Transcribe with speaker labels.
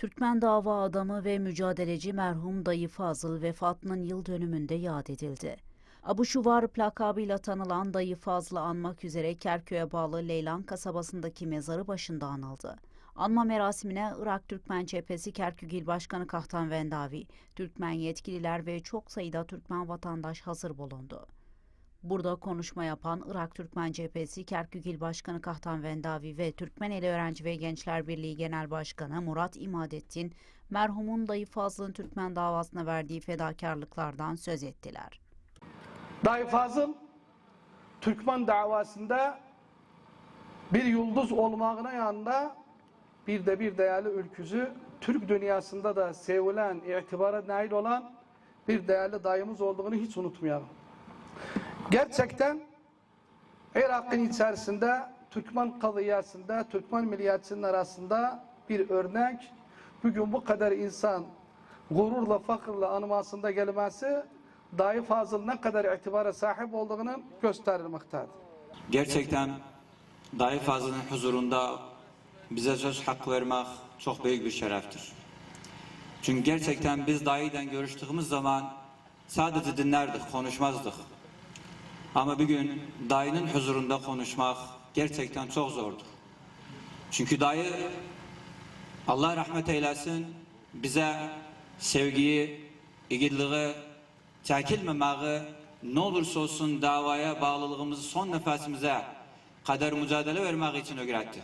Speaker 1: Türkmen dava adamı ve mücadeleci merhum Dayı Fazıl vefatının yıl dönümünde yad edildi. Abu Şuvar plakabıyla tanılan Dayı Fazıl'ı anmak üzere Kerkük'e bağlı Leylan kasabasındaki mezarı başında anıldı. Anma merasimine Irak Türkmen Cephesi Kerkük İl Başkanı Kahtan Vendavi, Türkmen yetkililer ve çok sayıda Türkmen vatandaş hazır bulundu. Burada konuşma yapan Irak Türkmen Cephesi Kerkük Başkanı Kahtan Vendavi ve Türkmeneli Öğrenci ve Gençler Birliği Genel Başkanı Murat İmadettin, merhumun Dayı Fazıl'ın Türkmen davasına verdiği fedakarlıklardan söz ettiler.
Speaker 2: Dayı Fazıl Türkmen davasında bir yıldız olmağına yanında bir de bir değerli ülküzü Türk dünyasında da sevilen, itibara nail olan bir değerli dayımız olduğunu hiç unutmayalım. Gerçekten Irak'ın içerisinde Türkmen kadıyasında, Türkmen milliyetçinin arasında bir örnek. Bugün bu kadar insan gururla, fakırla anmasında gelmesi Dayı Fazıl ne kadar itibara sahip olduğunu gösterilmektedir.
Speaker 3: Gerçekten Dayı Fazıl'ın huzurunda bize söz hakkı vermek çok büyük bir şereftir. Çünkü gerçekten biz dayıyla görüştüğümüz zaman sadece dinlerdik, konuşmazdık. Ama bir gün dayının huzurunda konuşmak gerçekten çok zordur. Çünkü dayı Allah rahmet eylesin bize sevgiyi, igidliği, çekilmemeyi, ne olursa olsun davaya bağlılığımızı son nefesimize kadar mücadele vermek için öğretti.